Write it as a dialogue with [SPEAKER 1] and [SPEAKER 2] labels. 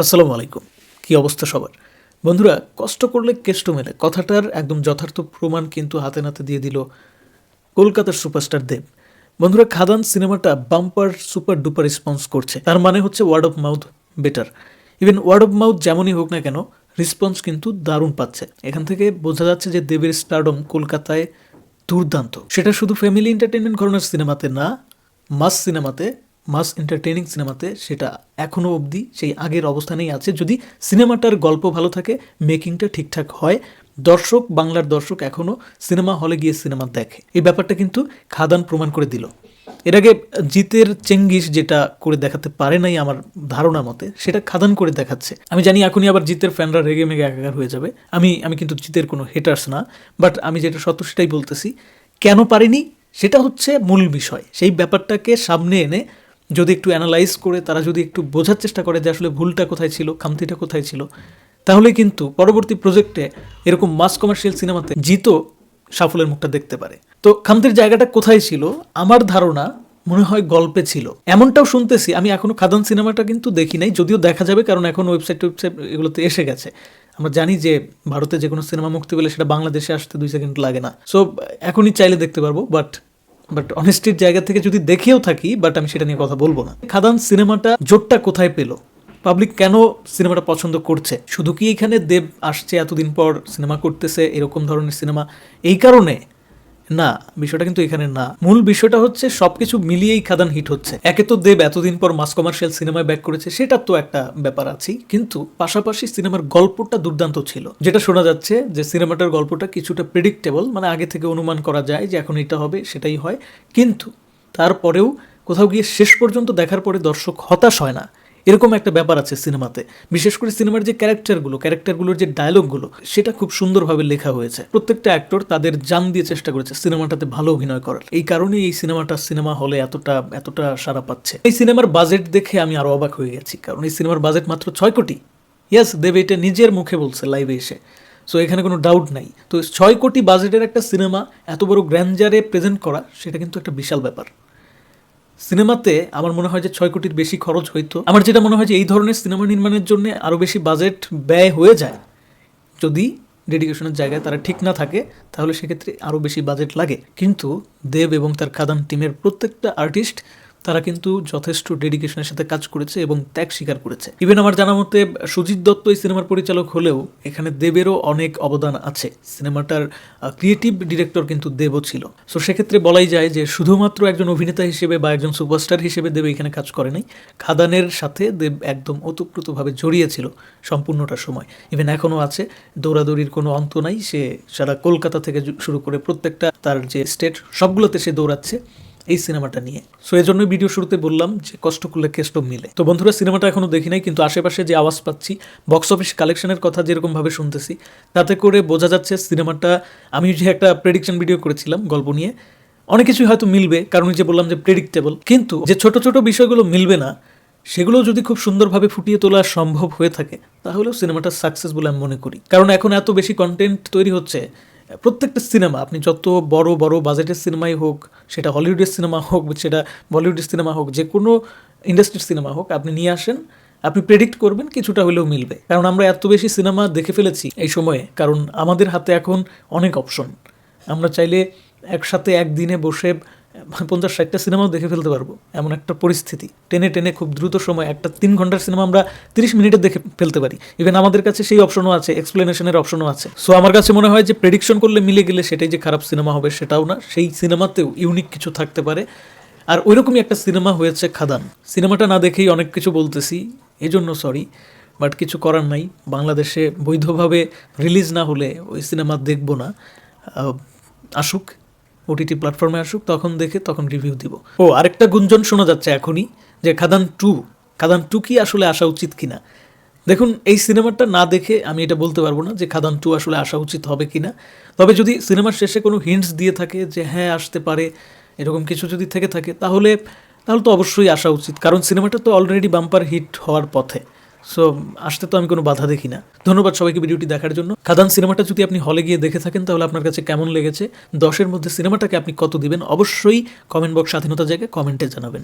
[SPEAKER 1] আসসালামু আলাইকুম। কি অবস্থা সবার? বন্ধুরা, কষ্ট করলে কেষ্ট মেলে। কথাটার একদম যথার্থ প্রমাণ কিন্তু হাতে নাতে দিয়ে দিল কলকাতার সুপারস্টার দেব। বন্ধুরা, খাদান সিনেমাটা বাম্পার সুপার ডুপার রেসপন্স করছে। তার মানে হচ্ছে word of mouth better even word of mouth যেমনই হোক না কেন রেসপন্স কিন্তু দারুণ পাচ্ছে। এখান থেকে বোঝা যাচ্ছে যে দেবের স্টারডম কলকাতায় দুর্দান্ত। সেটা শুধু ফ্যামিলি এন্টারটেনমেন্ট ঘরানার সিনেমাতে না মাস সিনেমাতে মাস এন্টারটেনিং সিনেমাতে সেটা এখনও অবধি সেই আগের অবস্থানেই আছে। যদি সিনেমাটার গল্প ভালো থাকে মেকিংটা ঠিকঠাক হয়, দর্শক, বাংলার দর্শক এখনও সিনেমা হলে গিয়ে সিনেমা দেখে। এই ব্যাপারটা কিন্তু খাদান প্রমাণ করে দিল। এর আগে জিতের চেঙ্গিস যেটা করে দেখাতে পারে নাই আমার ধারণা মতে, সেটা খাদান করে দেখাচ্ছে। আমি জানি এখনই আবার জিতের ফ্যানরা রেগে মেগে একাকার হয়ে যাবে। আমি আমি কিন্তু জিতের কোনো হেটার্স না বাট আমি যেটা সত্য সেটাই বলতেছি, কেন পারিনি? সেটা হচ্ছে মূল বিষয়। সেই ব্যাপারটাকে সামনে এনে যদি একটু অ্যানালাইজ করে তারা যদি একটু বোঝার চেষ্টা করে যে আসলে ভুলটা কোথায় ছিল, খামতিটা কোথায় ছিল, তাহলে কিন্তু পরবর্তী প্রজেক্টে এরকম মাস কমার্শিয়াল সিনেমাতে জিতো সাফল্যের মুখটা দেখতে পারে। তো খামতির জায়গাটা কোথায় ছিল? আমার ধারণা মনে হয় গল্পে ছিল। এমনটাও শুনতেছি, আমি এখনও খাদান সিনেমাটা কিন্তু দেখি নাই, যদিও দেখা যাবে, কারণ এখন ওয়েবসাইট ওয়েবসাইট এগুলোতে এসে গেছে। আমরা জানি যে ভারতে যে কোনো সিনেমা মুক্তি পেলে সেটা বাংলাদেশে আসতে দুই সেকেন্ড লাগে না। সো এখনই চাইলে দেখতে পারব বাট বাট অনেস্টির জায়গা থেকে যদি দেখেও থাকি বাট আমি সেটা নিয়ে কথা বলব না। খাদান সিনেমাটা জোরটা কোথায় পেল? পাবলিক কেন সিনেমাটা পছন্দ করছে? শুধু কি এখানে দেব আসছে এতদিন পর সিনেমা করতেছে, এরকম ধরনের সিনেমা? এই কারণে না, বিষয়টা কিন্তু এখানে না। মূল বিষয়টা হচ্ছে সবকিছু মিলিয়েই খাদান হিট হচ্ছে। একে তো দেব এতদিন পর মাস কমার্শিয়াল সিনেমায় ব্যাক করেছে সেটা তো একটা ব্যাপার আছেই। কিন্তু পাশাপাশি সিনেমার গল্পটা দুর্দান্ত ছিল। যেটা শোনা যাচ্ছে যে সিনেমাটার গল্পটা কিছুটা প্রেডিক্টেবল মানে আগে থেকে অনুমান করা যায় যে এখন এটা হবে, সেটাই হয়। কিন্তু তারপরেও কোথাও গিয়ে শেষ পর্যন্ত দেখার পরে দর্শক হতাশ হয় না। এরকম একটা ব্যাপার আছে সিনেমাতে। বিশেষ করে সিনেমার যে ক্যারেক্টারগুলো, ক্যারেক্টারগুলোর যে ডায়লগগুলো, সেটা খুব সুন্দরভাবে লেখা হয়েছে। প্রত্যেকটা অ্যাক্টর তাদের জান দিয়ে চেষ্টা করেছে সিনেমাটাতে ভালো অভিনয় করার। এই কারণেই এই সিনেমাটা সিনেমা হলে এতটা এতটা সারা পাচ্ছে। এই সিনেমার বাজেট দেখে আমি আরও অবাক হয়ে গেছি, কারণ এই সিনেমার বাজেট মাত্র ছয় কোটি। ইয়াস দেব, এটা নিজের মুখে বলছে লাইভে এসে। সো এখানে কোনো ডাউট নাই। তো ছয় কোটি বাজেটের একটা সিনেমা, এত বড় গ্র্যান্ডারে প্রেজেন্ট করা, সেটা কিন্তু একটা বিশাল ব্যাপার। সিনেমাতে আমার মনে হয় যে ছয় কোটির বেশি খরচ হইতো। আমার যেটা মনে হয় যে এই ধরনের সিনেমা নির্মাণের জন্য আরও বেশি বাজেট ব্যয় হয়ে যায়। যদি ডেডিকেশনের জায়গায় তারা ঠিক না থাকে, তাহলে সেক্ষেত্রে আরও বেশি বাজেট লাগে। কিন্তু দেব এবং তার খাদান টিমের প্রত্যেকটা আর্টিস্ট তারা কিন্তু যথেষ্ট ডেডিকেশনের সাথে কাজ করেছে এবং ত্যাগ স্বীকার করেছে। ইভেন আমার জানা মতে, সুজিত দত্ত এই সিনেমার পরিচালক হলেও এখানে দেবেরও অনেক অবদান আছে। সিনেমাটার ক্রিয়েটিভ ডিরেক্টর কিন্তু দেবও ছিল। সো সেক্ষেত্রে বলাই যায় যে শুধুমাত্র একজন অভিনেতা হিসেবে বা একজন সুপারস্টার হিসেবে দেব এখানে কাজ করে নাই। খাদানের সাথে দেব একদম ওতপ্রোতভাবে জড়িয়েছিল সম্পূর্ণটা সময়। ইভেন এখনও আছে, দৌড়াদৌড়ির কোনো অন্ত নাই। সে সারা কলকাতা থেকে শুরু করে প্রত্যেকটা তার যে স্টেট সবগুলোতে সে দৌড়াচ্ছে। এই সিনেমাটা নিয়ে। সো এই জন্য ভিডিও শুরুতে বললাম যে কষ্ট করলে কেষ্ট মিলে। তো বন্ধুরা, সিনেমাটা এখনও দেখি নাই, কিন্তু আশেপাশে যে আওয়াজ পাচ্ছি বক্স অফিস কালেকশনের কথা যেরকম ভাবে শুনতেছি, তাতে করে বোঝা যাচ্ছে সিনেমাটা, আমি যে একটা প্রেডিকশন ভিডিও করেছিলাম গল্প নিয়ে, অনেক কিছুই হয়তো মিলবে, কারণ যে বললাম যে প্রেডিক্টেবল কিন্তু যে ছোট ছোট বিষয়গুলো মিলবে না, সেগুলো যদি খুব সুন্দরভাবে ফুটিয়ে তোলা সম্ভব হয়ে থাকে, তাহলেও সিনেমাটা সাকসেস বলে আমি মনে করি। কারণ এখন এত বেশি কন্টেন্ট তৈরি হচ্ছে প্রত্যেকটা সিনেমা, আপনি যত বড় বড় বাজেটের সিনেমাই হোক, সেটা হলিউডের সিনেমা হোক, সেটা বলিউডের সিনেমা হোক, যে কোনো ইন্ডাস্ট্রির সিনেমা হোক, আপনি নিয়ে আসেন, আপনি প্রেডিক্ট করবেন, কিছুটা হলেও মিলবে। কারণ আমরা এত বেশি সিনেমা দেখে ফেলেছি এই সময়ে, কারণ আমাদের হাতে এখন অনেক অপশন আমরা চাইলে একসাথে একদিনে বসে পঞ্চাশ ষাটটা সিনেমাও দেখে ফেলতে পারব, এমন একটা পরিস্থিতি। টেনে টেনে খুব দ্রুত সময় একটা তিন ঘণ্টার সিনেমা আমরা তিরিশ মিনিটে দেখে ফেলতে পারি। ইভেন আমাদের কাছে সেই অপশনও আছে এক্সপ্লেনেশনের অপশনও আছে। সো আমার কাছে মনে হয় যে প্রেডিকশন করলে মিলে গেলে সেটাই যে খারাপ সিনেমা হবে সেটাও না, সেই সিনেমাতেও ইউনিক কিছু থাকতে পারে। আর ওইরকমই একটা সিনেমা হয়েছে খাদান। সিনেমাটা না দেখেই অনেক কিছু বলতেছি এই জন্য সরি বাট কিছু করার নাই। বাংলাদেশে বৈধভাবে রিলিজ না হলে ওই সিনেমা দেখব না। আসুক। ওটিটি প্ল্যাটফর্মে আসুক, তখন দেখে, তখন রিভিউ দিব। ও, আরেকটা গুঞ্জন শোনা যাচ্ছে এখনই, যে খাদান টু খাদান টু কি আসলে আসা উচিত কিনা? দেখুন, এই সিনেমাটা না দেখে আমি এটা বলতে পারব না যে খাদান টু আসলে আসা উচিত হবে কিনা। তবে যদি সিনেমার শেষে কোনো হিন্টস দিয়ে থাকে যে হ্যাঁ আসতে পারে, এরকম কিছু যদি থেকে থাকে, তাহলে তাহলে তো অবশ্যই আসা উচিত। কারণ সিনেমাটা তো অলরেডি বাম্পার হিট হওয়ার পথে। সো আসতে তো আমি কোনো বাধা দেখি না। ধন্যবাদ সবাইকে ভিডিওটি দেখার জন্য। খাদান সিনেমাটা যদি আপনি হলে গিয়ে দেখে থাকেন, তাহলে আপনার কাছে কেমন লেগেছে? দশের মধ্যে সিনেমাটাকে আপনি কত দিবেন? অবশ্যই কমেন্ট বক্স স্বাধীনতা জায়গায় কমেন্টে জানাবেন।